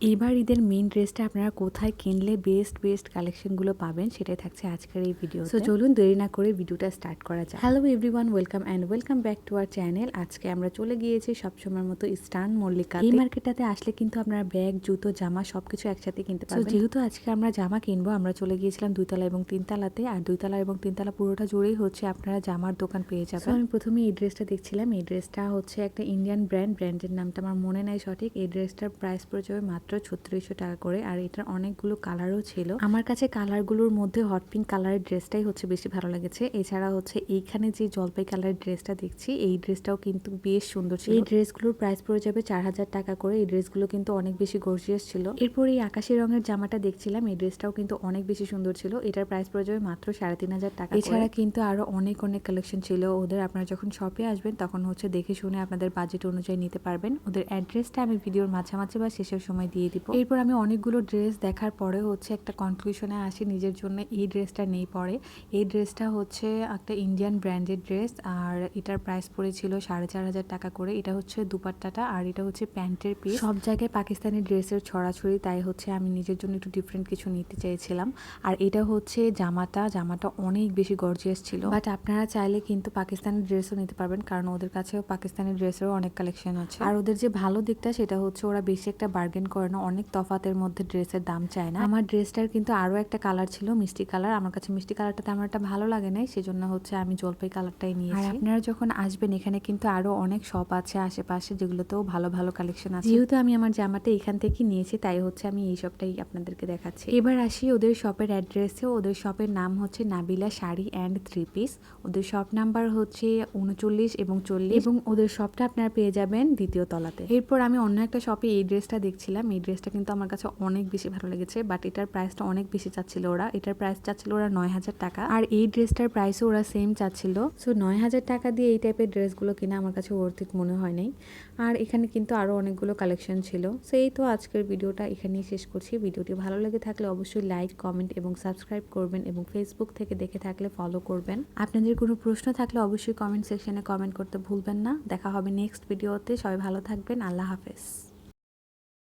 এবার ঈদের মেইন ড্রেসটা আপনারা কোথায় কিনলে বেস্ট বেস্ট কালেকশনগুলো পাবেন সেটাই থাকছে আজকের এই ভিডিও তো। চলুন দেরি না করে ভিডিওটা স্টার্ট করা যায় hello everyone welcome and welcome back to our channel আজকে আমরা চলে গিয়েছি সবসময়ের মতো ইস্টার্ন মল্লিকা এই মার্কেটটাতে আসলে কিন্তু আপনারা ব্যাগ জুতো জামা সবকিছু একসাথে কিনতে পারবেন। যেহেতু আজকে আমরা জামা কিনবো আমরা চলে গিয়েছিলাম দুইতলা এবং তিনতলাতে। আর দুইতলা এবং তিনতলা পুরোটা জুড়েই হচ্ছে আপনারা জামার দোকান পেয়ে যাবেন। আমি প্রথমে এই ড্রেসটা দেখছিলাম। এই ড্রেসটা হচ্ছে একটা ইন্ডিয়ান ব্র্যান্ড ব্র্যান্ডের নামটা আমার মনে নাই সঠিক। এই ড্রেসটার প্রাইস পড়ে যাবে মাত্র ছত্রিশশো টাকা করে, আর এটার অনেকগুলো কালারও ছিল। আমার কাছে কালারগুলোর মধ্যে হট পিঙ্ক কালারের ড্রেসটাই হচ্ছে বেশি ভালো লেগেছে। এছাড়া হচ্ছে এইখানে যে জলপাই কালারের ড্রেসটা দেখছি, এই ড্রেসটাও কিন্তু বেশ সুন্দর ছিল। এই ড্রেসগুলোর প্রাইস পড়ে যাবে চার হাজার টাকা করে। এই ড্রেসগুলো কিন্তু অনেক বেশি গর্জিয়াস ছিল। এরপর এই আকাশি রঙের জামাটা দেখছিলাম, এই ড্রেসটাও কিন্তু অনেক বেশি সুন্দর ছিল। এটার প্রাইস পড়ে যাবে মাত্র সাড়ে তিন হাজার টাকা এছাড়া কিন্তু আরও অনেক অনেক কালেকশন ছিল। ওদের আপনারা যখন শপে আসবেন, তখন হচ্ছে দেখে শুনে আপনাদের বাজেট অনুযায়ী নিতে পারবেন। ওদের অ্যাড্রেসটা আমি ভিডিওর মাঝামাঝি বা শেষের সময় দিয়ে দিব। এরপর আমি অনেকগুলো ড্রেস দেখার পরে হচ্ছে একটা কনক্লুশনে আসি নিজের জন্য এই ড্রেসটা নেই পরে। এই ড্রেসটা হচ্ছে একটা ইন্ডিয়ান ব্র্যান্ডেড ড্রেস আর এটার প্রাইস পড়েছিল সাড়ে চার হাজার টাকা করে। এটা হচ্ছে দুপাট্টাটা আর এটা হচ্ছে প্যান্টের পিস সব জায়গায় পাকিস্তানি ড্রেসের ছড়াছড়ি তাই হচ্ছে আমি নিজের জন্য একটু ডিফারেন্ট কিছু নিতে চেয়েছিলাম। আর এটা হচ্ছে জামাটা জামাটা অনেক বেশি গর্জিয়াস ছিল। বাট আপনারা চাইলে কিন্তু পাকিস্তানি ড্রেসও নিতে পারবেন কারণ ওদের কাছেও পাকিস্তানি ড্রেসেরও অনেক কালেকশন আছে। আর ওদের যে ভালো দিকটা সেটা হচ্ছে ওরা বেশি একটা বার্গেন করে না অনেক তফাতের মধ্যে ড্রেসের দাম চায় না। আমার ড্রেসটার কিন্তু আরও একটা কালার ছিল মিষ্টি কালার আমার কাছে মিষ্টি কালারটা তেমন একটা ভালো লাগে নাই সেজন্য হচ্ছে আমি জলপাই কালারটাই নিয়েছি আর আপনারা যখন আসবেন এখানে কিন্তু আরও অনেক শপ আছে আশেপাশে যেগুলোতেও ভালো ভালো কালেকশন আছে। যেহেতু আমি আমার জামাটা এখান থেকে নিয়েছি তাই হচ্ছে আমি এই সবটাই আপনাদেরকে দেখাচ্ছি। এবার আসি ওদের শপের অ্যাড্রেসে ওদের শপের নাম হচ্ছে Nabila sari and three piece ওদের শপ নাম্বার হচ্ছে উনচল্লিশ এবং চল্লিশ। এবং ওদের শপটা আপনারা পেয়ে যাবেন দ্বিতীয় তলাতে। এরপর আমি অন্য একটা শপে এই ড্রেসটা দেখছিলাম এই ড্রেসটা কিন্তু আমার কাছে অনেক বেশি ভালো লেগেছে বাট এটার প্রাইসটা অনেক বেশি চাচ্ছিল ওরা। এটার প্রাইস চাচ্ছিল ওরা নয় হাজার টাকা। আর এই ড্রেসটার প্রাইসও ওরা সেম চাচ্ছিল। সো নয় হাজার টাকা দিয়ে এই টাইপের ড্রেসগুলো কিনা আমার কাছে অর্থিক মনে হয় নাই। আর এখানে কিন্তু আরও অনেকগুলো কালেকশন ছিল। সো এই তো আজকের ভিডিওটা এখানেই শেষ করছি। ভিডিওটি ভালো লেগে থাকলে অবশ্যই লাইক কমেন্ট এবং সাবস্ক্রাইব করবেন এবং ফেসবুক থেকে দেখে থাকলে ফলো করবেন। আপনাদের কোনো প্রশ্ন থাকলে অবশ্যই কমেন্ট সেকশনে কমেন্ট করতে ভুলবেন না। দেখা হবে নেক্সট ভিডিওতে সবাই ভালো থাকবেন। আল্লাহ হাফেজ।